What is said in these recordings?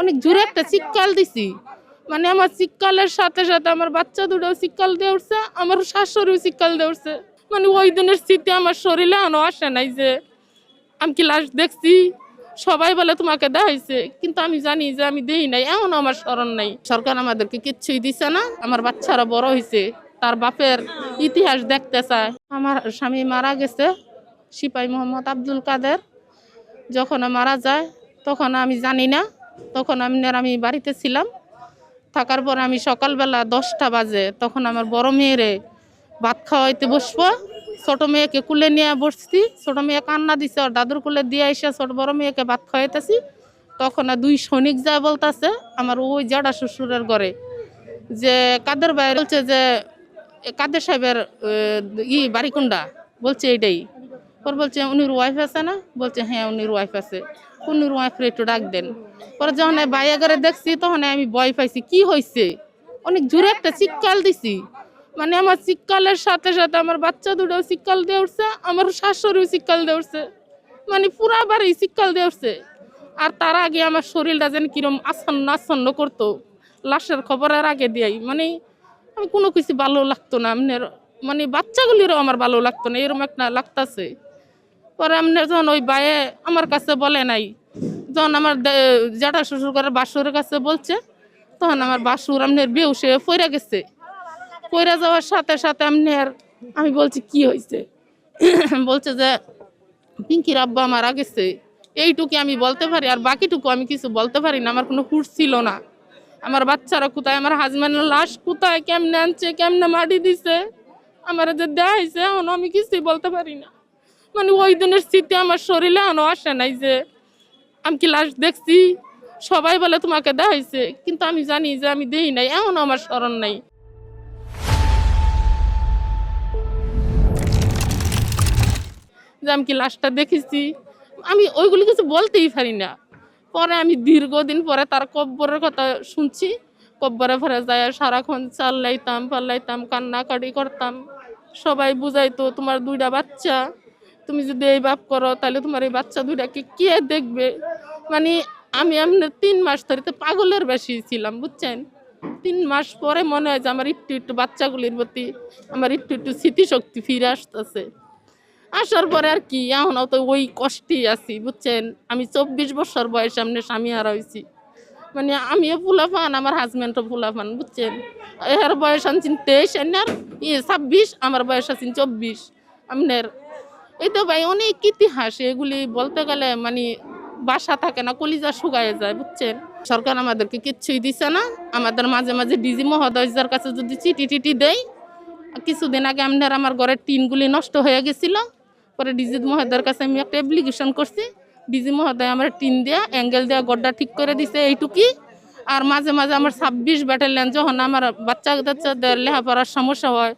অনেক জোরে একটা চিৎকাল দিছি। মানে আমার চিৎকালের সাথে সাথে আমার বাচ্চা দুটো চিৎকাল দিয়ে উঠছে, আমার শাশুড়িও চিৎকাল দিয়ে উঠছে। মানে ওই দিনের স্মৃতি আমার শরীরে এখনও আসে নাই যে, আমি কি লাশ দেখছি? সবাই বলে তোমাকে দেখাইছে, কিন্তু আমি জানি যে আমি দেই নাই, এমন আমার স্মরণ নাই। সরকার আমাদেরকে কিচ্ছুই দিছে না, আমার বাচ্চারা বড় হয়েছে তার বাপের ইতিহাস দেখতে চায়। আমার স্বামী মারা গেছে, সিপাই মোহাম্মদ আব্দুল কাদের। যখন মারা যায়, তখন আমি জানি না তখন আমি আমি বাড়িতে ছিলাম। থাকার পর আমি সকালবেলা দশটা বাজে, তখন আমার বড় মেয়েরে ভাত খাওয়াইতে বসবো। ছোট মেয়েকে কুলে নিয়ে বসছি, ছোট মেয়ে কান্না দিছে, ওর দাদুর কুলে দিয়ে এসে ছোট বড় মেয়েকে ভাত খাওয়াইতেছি। তখন দুই সৈনিক যায় বলতেছে, আমার ওই জাডা শ্বশুরের ঘরে, যে কাদের ভাই বলছে যে কাদের সাহেবের ই বাড়িকুন্ডা বলছে এইটাই। ওর বলছে, উনির ওয়াইফ আছে না? বলছে হ্যাঁ উনির ওয়াইফ আছে। উনির ওয়াইফের একটু ডাক দেন। পরে যখন বাইয়া ঘরে দেখছি, তখন আমি ভয় পাইছি, কি হয়েছে অনেক জোরে একটা চিৎকাল দিছি। মানে আমার চিৎকালের সাথে সাথে আমার বাচ্চা দুটো চিৎকাল দিয়ে উঠছে, আমার শাশুড়িও চিৎকাল দিয়ে উঠছে। মানে পুরা বাড়ি চিৎকাল দিয়ে উঠছে। আর তার আগে আমার শরীরটা যেন কিরম আচ্ছন্ন আচ্ছন্ন করতো। লাশের খবরের আগে দিয়াই। মানে আমি কোনো কিছু ভালো লাগতো না। আপনার মানে বাচ্চাগুলিরও আমার ভালো লাগতো না। এরকম একটা লাগতাছে। পরে আপনার যখন ওই বায়ে আমার কাছে বলে নাই যখন আমার জ্যাঠা শ্বশুর করে বাসুরের কাছে বলছে, তখন আমার বাসুর আপনার বেউসে ফইরা গেছে। ফইরা যাওয়ার সাথে সাথে আপনার আমি বলছি, কি হয়েছে বলছে যে, পিঙ্কির আব্বা মারা গেছে। এইটুকু আমি বলতে পারি, আর বাকিটুকু আমি কিছু বলতে পারি না। আমার কোনো হুশ ছিল না। আমার বাচ্চারা কোথায়? আমার হাজব্যান্ডের লাশ কোথায়? কেমনে আনছে? কেমনে মাটি দিছে? আমার যে দেখাইছে এখন আমি কিছুই বলতে পারি না। মানে ওই দিনের স্মৃতি আমার শরীরে এখনও আসে নাই যে আমি কি লাশ দেখছি? সবাই বলে তোমাকে দেওয়া হয়েছে কিন্তু আমি জানি যে আমি দেই নাই এমন আমার স্মরণ নাই। যে আমি কি লাশটা দেখেছি? আমি ওইগুলি কিছু বলতেই পারি না। পরে আমি দীর্ঘদিন পরে তার কব্বরের কথা শুনছি। কব্বরে ভরে যায় সারাক্ষণ চাল্লাইতাম, পাল্লাইতাম, কান্নাকাটি করতাম। সবাই বুঝাইতো, তোমার দুইটা বাচ্চা, তুমি যদি এই বাপ করো, তাহলে তোমার এই বাচ্চা দুইটাকে কে দেখবে? মানে আমি আপনার তিন মাস ধরে তো পাগলের বেশি ছিলাম, বুঝছেন? তিন মাস পরে মনে হয় যে আমার একটু একটু বাচ্চাগুলির প্রতি আমার একটু একটু স্মৃতিশক্তি ফিরে আসতেছে। আসার পরে আর কি, এখন তো ওই কষ্টেই আছি, বুঝছেন? আমি চব্বিশ বছর বয়স সামনে স্বামী হারা হয়েছি। মানে আমিও ফুলাফান আমার হাজব্যান্ডও ফুলাফান বুঝছেন? এর বয়স আনছেন তেইশ এনার ইয়ে ছাব্বিশ, আমার বয়স আছেন চব্বিশ। আপনার এই তো ভাই, অনেক ইতিহাস, এগুলি বলতে গেলে মানে বাসা থাকে না, কলিজা শুকায় যায়, বুঝছেন? সরকার আমাদেরকে কিচ্ছুই দিছে না। আমাদের মাঝে মাঝে ডিজি মহোদয়ের কাছে যদি চিঠি টিটি দেয় কিছুদিন আগে আপনার আমার ঘরের টিনগুলি নষ্ট হয়ে গেছিল। পরে ডিজি মহোদয়ের কাছে আমি একটা অ্যাপ্লিকেশন করছি। ডিজি মহোদয় আমার টিন দেয়া অ্যাঙ্গেল দেওয়া গড্ডা ঠিক করে দিছে এইটুকুই। আর মাঝে মাঝে আমার ছাব্বিশ ব্যাটালিয়ান যখন আমার বাচ্চা কাচ্চাদের লেখাপড়ার সমস্যা হয়,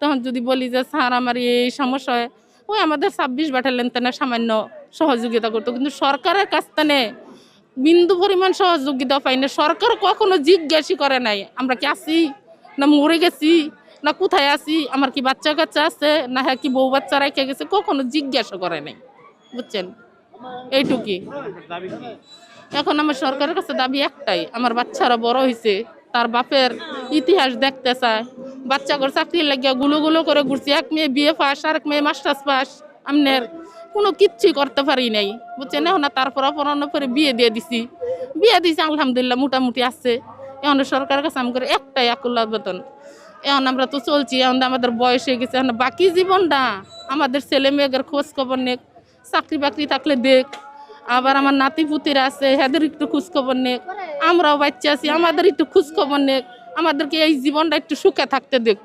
তখন যদি বলি যে, স্যার, আমার এই সমস্যা হয়। ওই আমাদের ছাব্বিশ ব্যাটালিয়ান তেনে সামান্য সহযোগিতা করতো। কিন্তু সরকারের কাছ থেকে বিন্দু পরিমাণ সহযোগিতা পাই না সরকার কখনো জিজ্ঞাসই করে নাই, আমরা কি আছি? না মরে গেছি? না কোথায় আছি? আমার কি বাচ্চা কাচ্চা আছে? না হ্যাঁ কি বউ বাচ্চা রেখে গেছে? কখনো জিজ্ঞাসা করে নাই, বুঝছেন? এইটুকি। এখন আমার সরকারের কাছে দাবি একটাই, আমার বাচ্চারা বড় হয়েছে তার বাপের ইতিহাস দেখতে চায় বাচ্চা করে চাকরি লাগিয়া গুলো গুলো করে ঘুরছি। এক মেয়ে বিয়ে পাস আর এক মেয়ে মাস্টার্স পাস। আমনের কোনো কিচ্ছুই করতে পারি নাই। বুঝছেন? এখন তারপর পড়ানো পরে বিয়ে দিয়ে দিছি। বিয়ে দিছি, আলহামদুলিল্লাহ মোটামুটি আছে। এখন সরকারের কাছে আমি করে একটাই আকুল্লাহ বেতন এখন আমরা তো চলছি, এখন আমাদের বয়স হয়ে গেছে। এখন বাকি জীবনটা আমাদের ছেলে মেয়েদের খোঁজ খবর নেক, চাকরি বাকরি থাকলে দেখ। আবার আমার নাতি পুতিরা আছে এদের একটু খোঁজ খবর নেক। আমরাও বাচ্চা আছি, আমাদের একটু খোঁজ খবর নেক। আমাদেরকে এই জীবনটা একটু সুখে থাকতে দেখ